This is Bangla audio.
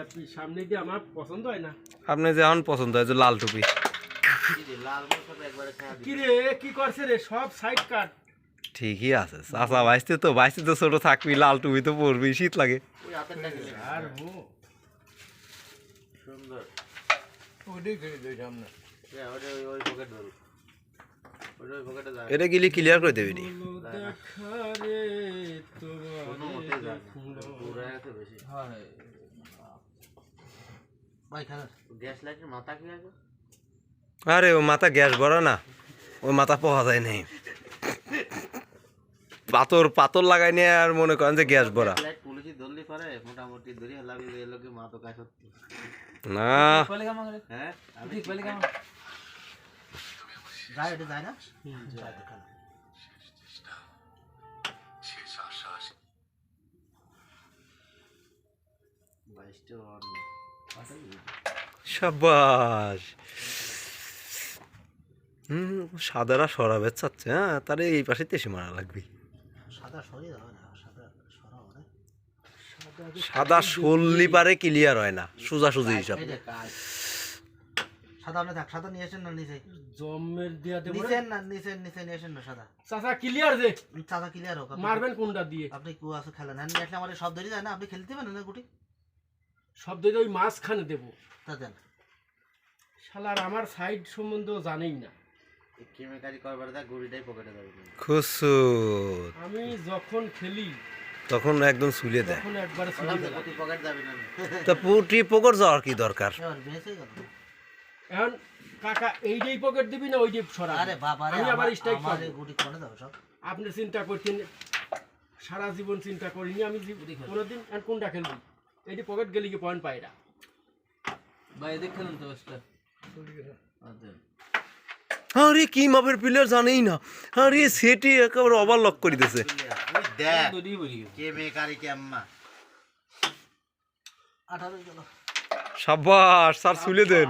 আপনি সামনে পছন্দ হয় যেমন পছন্দ হয় যে লাল টুপি। কি রে কি করছে রে? সব সাইড কাট ঠিকই আছে। চাচা বাইসতে তো বাইসতে তো ছোট থাকবি লাল টুপি তো পরবি শীত লাগে। আর হো এটা গেলে ক্লিয়ার করে দেবি নি। আরে ও মাথা গ্যাস ভরা না। ওই মাথা পাওয়া যায় নাই। পাথর পাথর লাগাই নিয়ে আর মনে করেন যে গ্যাস ভরা লাইট যায় যায় না সাবাস। হুম সাদারা সরাবে চাচ্ছে হ্যাঁ তাহলে এই পাশে তেসে মারা লাগবে। সাদা না সরা হবে সাদা সল্লি পারে ক্লিয়ার হয় না সোজা সুজি হিসাব সাদা আপনি থাক সাদা নিয়ে আসেন না নিচে জম্মের দিয়া দেবো নিচে না নিচে নিচে নিয়ে আসেন না সাদা। চাচা ক্লিয়ার যে? সাদা ক্লিয়ার হোক মারবেন কোনটা দিয়ে? আপনি কু আছে খেলেন হ্যাঁ আসলে আমার সব ধরে যায় না আপনি খেলতে পারেন না গুটি? সব দিকে ওই মাঝখানে দেবো। তা দেন। শালার আমার সাইড সম্বন্ধেও জানেই না। কেমিকারি করবার দা গুড়িটাই পকেটে যাবে খুসুত আমি যখন খেলি তখন একদম সুলে দেয়। তা পুটি পোকর যাওয়ার কি দরকার? এবার বেঁচে গেল। এখন কাকা এইটাই পকেট দিবি না ওইটাই সরা আরে বাবা আমি আবার স্ট্রাইক পাবো গুটি করে দাও সব। আপনি চিন্তা করছেন সারা জীবন চিন্তা করিনি আমি কোনোদিন এখন কোনটা খেলবি? এইটি পকেট গেলে কি পয়েন্ট পাই না আরে কি মাপের প্লেয়ার জানেই না। আরে সেটি একেবারে ওভারলক করে দিতেছে ওই দেখ কেমিকারি কে আম্মা। আঠারো সাব্বাস স্যার শুলে দেন।